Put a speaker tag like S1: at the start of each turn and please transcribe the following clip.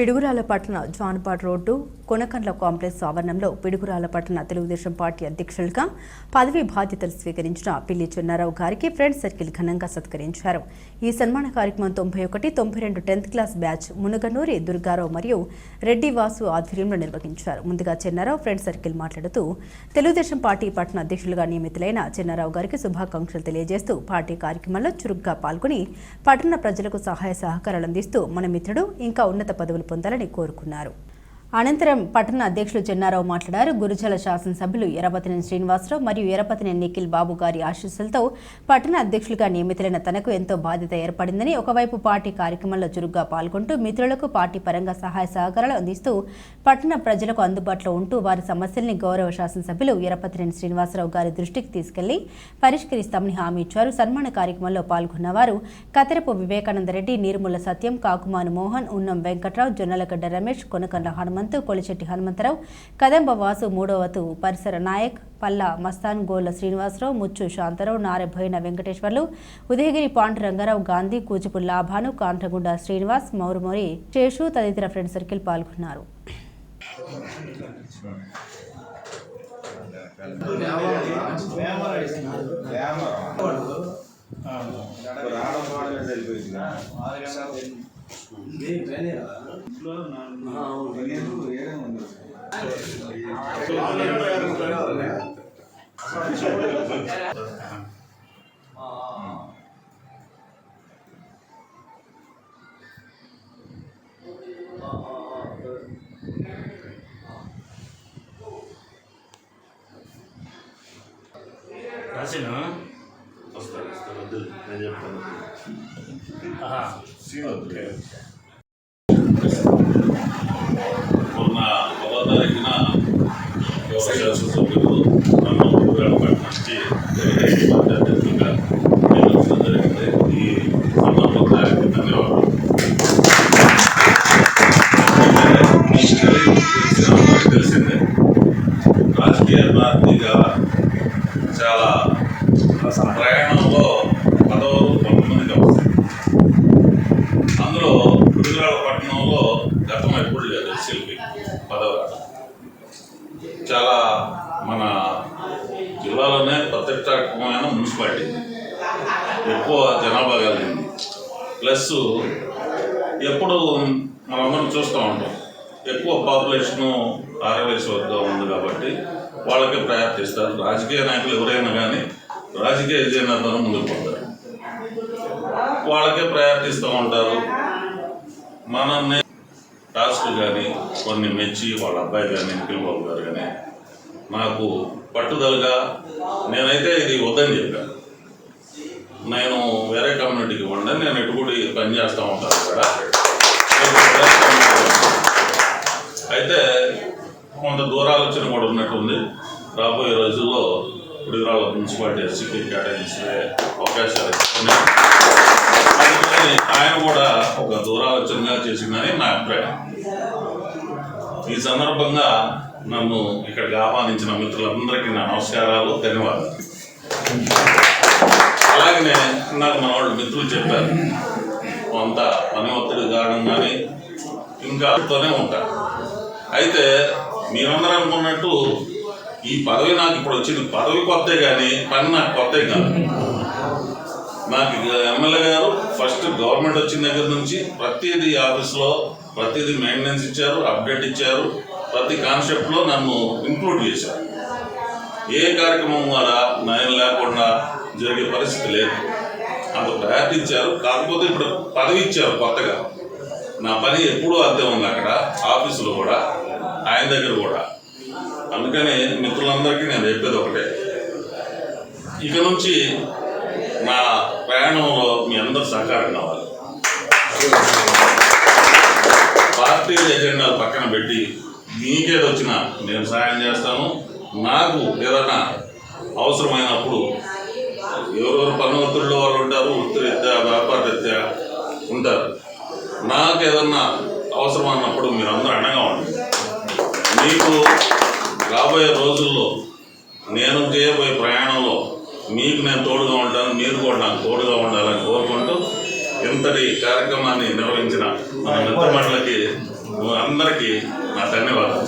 S1: పిడుగురాల పట్టణ జాన్పాడ్ road Konakandla complex ఆవరణంలో పిడుగురాల పట్టణ తెలుగుదేశం పార్టీ అధ్యక్షులుగా పదవి బాధ్యతలు స్వీకరించిన పిల్లి చెన్నారావు గారికి ఫ్రెండ్ సర్కిల్ ఘనంగా సత్కరించారు. ఈ సన్మాన కార్యక్రమం తొంభై ఒకటి తొంభై రెండు tenth class batch Munaganuri Durgarao మరియు రెడ్డి వాసు ఆధ్వర్యంలో నిర్వహించారు. ముందుగా చెన్నారావు ఫ్రెండ్ సర్కిల్ మాట్లాడుతూ తెలుగుదేశం పార్టీ పట్టణ అధ్యక్షులుగా నియమితులైన చెన్నారావు గారికి శుభాకాంక్షలు తెలియజేస్తూ పార్టీ కార్యక్రమంలో చురుగ్గా పాల్గొని పట్టణ ప్రజలకు సహాయ సహకారాలు అందిస్తూ మన మిత్రుడు ఇంకా ఉన్నత పదవులు పొందాలని కోరుకున్నారు అనంతరం పట్టణ అధ్యక్షులు చెన్నారావు మాట్లాడారు. గురుజల శాసనసభ్యులు ఎరపతినేని శ్రీనివాసరావు మరియు ఎరపతినేని నిఖిల్ బాబు గారి ఆశీస్సులతో పట్టణ అధ్యక్షులుగా నియమితులైన తనకు ఎంతో బాధ్యత ఏర్పడిందని ఒకవైపు పార్టీ కార్యక్రమంలో చురుగ్గా పాల్గొంటూ మిత్రులకు పార్టీ పరంగా సహాయ సహకారాలు అందిస్తూ పట్టణ ప్రజలకు అందుబాటులో ఉంటూ వారి సమస్యల్ని గౌరవ శాసనసభ్యులు ఎరపతినేని శ్రీనివాసరావు గారి దృష్టికి తీసుకెళ్ళి పరిష్కరిస్తామని హామీ ఇచ్చారు. సన్మాన కార్యక్రమంలో పాల్గొన్నవారు వారు వివేకానందరెడ్డి నీరుముల సత్యం కాకుమాను మోహన్ ఉన్నం వెంకట్రావు జొన్నలగడ్డ రమేష్ కొనకండ్ల హనుమంతు కొలిచెట్టి హనుమంతరావు కదంబ వాసు మూడవతు పరిసర నాయక్ పల్లా మస్తాన్ గోళ్ళ శ్రీనివాసరావు ముచ్చు శాంతరావు నారెబోయిన వెంకటేశ్వర్లు ఉదయగిరి పాండు రంగారావు గాంధీ కూచిపు లాభాను కాంట్రగుండ శ్రీనివాస్ మౌరుమోరి శేషు తదితర ఫ్రెండ్ సర్కిల్ పాల్గొన్నారు.
S2: రావడం సరిపోయింది నేను ఏడే ఉంది
S3: నేను చెప్తాను
S4: ఆహా
S3: సీన్ ఓకే మొన్న పదో తారీఖున యువ శాసనసభ్యులు నన్ను ఊరేళ్ళపట్నం నుంచి తెలుగుదేశం పార్టీ అధ్యక్షులుగా నియమించడం జరిగింది ఈ సందర్భంగా ఆయనకి ధన్యవాదాలు అందరికీ తెలిసిందే రాజకీయ పార్టీగా చాలా ప్రయాణంలో పదవులు కొంతమందికి వస్తాయి అందులో విజయవాడపట్నంలో పట్టణంలో గతం ఎప్పుడు లేదు శిల్పి పదవ చాలా మన జిల్లాలోనే ప్రతిష్టాత్మకమైన మున్సిపాలిటీ. ఎక్కువ జనాభా కలిగింది. ప్లస్ ఎప్పుడు మనందరం చూస్తూ ఉంటాం. ఎక్కువ పాపులేషను ఆర్ఎల్ఎస్ వర్గం ఉంది కాబట్టి వాళ్ళకే ప్రయారిటీ ఇస్తారు. రాజకీయ నాయకులు ఎవరైనా కానీ రాజకీయ విజయనగరం ముందుకు పోతారు. వాళ్ళకే ప్రయారిటీ ఇస్తూ ఉంటారు. మనల్ని టాస్క్ కానీ కొన్ని మెచ్చి వాళ్ళ అబ్బాయి కానీ నిఖిల్ బాబు గారు కానీ నాకు పట్టుదలగా నేనైతే ఇది వద్దని చెప్పాను నేను వేరే కమ్యూనిటీకి ఉండని నేను ఎటుకుడి పని చేస్తూ ఉంటాను ఇక్కడ. అయితే కొంత దూరాలోచన కూడా ఉన్నట్టుంది. రాబోయే రోజుల్లో కుడిరాళ్ళ మున్సిపాలిటీ ఎస్సీకి కేటాయించే అవకాశాలు ఇస్తున్నాయి అందుకని ఆయన కూడా ఒక దూరాలోచనగా చేసిందని నా అభిప్రాయం. ఈ సందర్భంగా నన్ను ఇక్కడికి ఆహ్వానించిన మిత్రులందరికీ నా నమస్కారాలు ధన్యవాదాలు. అలాగనే నాకు మన వాళ్ళు మిత్రులు చెప్పారు కొంత పని ఒత్తిడి కావడం కానీ ఇంకా తోనే ఉంటారు. అయితే మీరందరూ అనుకున్నట్టు ఈ పదవి నాకు ఇప్పుడు వచ్చింది. పదవి కొత్త కానీ పని నాకు కొత్త కాదు. నాకు ఎమ్మెల్యే గారు ఫస్ట్ గవర్నమెంట్ వచ్చిన దగ్గర నుంచి ప్రతిదీ ఆఫీస్లో ప్రతిదీ మెయింటెనెన్స్ ఇచ్చారు అప్డేట్ ఇచ్చారు. ప్రతి కాన్సెప్ట్లో నన్ను ఇంక్లూడ్ చేశారు. ఏ కార్యక్రమం ద్వారా నయం లేకుండా జరిగే పరిస్థితి లేదు. అంత ప్రయారిటీ ఇచ్చారు కాకపోతే ఇప్పుడు పదవి ఇచ్చారు కొత్తగా. నా పని ఎప్పుడూ అద్దె ఉంది అక్కడ ఆఫీసులో కూడా ఆయన దగ్గర కూడా. అందుకని మిత్రులందరికీ నేను చెప్పేది ఒకటే. ఇక నుంచి నా ప్రయాణంలో మీ అందరు సహకారం కావాలి. పార్టీ ఎజెండాలు పక్కన పెట్టి మీకేది వచ్చినా నేను సహాయం చేస్తాను. నాకు ఏదైనా అవసరమైనప్పుడు ఎవరెవరు పన్ను ఒత్తిడిలో వాళ్ళు ఉంటారు వృత్తిరీత్యా వ్యాపార రీత్యా ఉంటారు. నాకు ఏదన్నా అవసరం అన్నప్పుడు మీరు అందరూ అండగా ఉండండి మీకు రాబోయే రోజుల్లో నేను చేయబోయే ప్రయాణంలో మీకు నేను తోడుగా ఉంటాను మీరు కూడా నాకు తోడుగా ఉండాలని కోరుకుంటూ ఇంతటి కార్యక్రమాన్ని నిర్వహించిన మన మిత్రమండలకి అందరికీ నా ధన్యవాదాలు.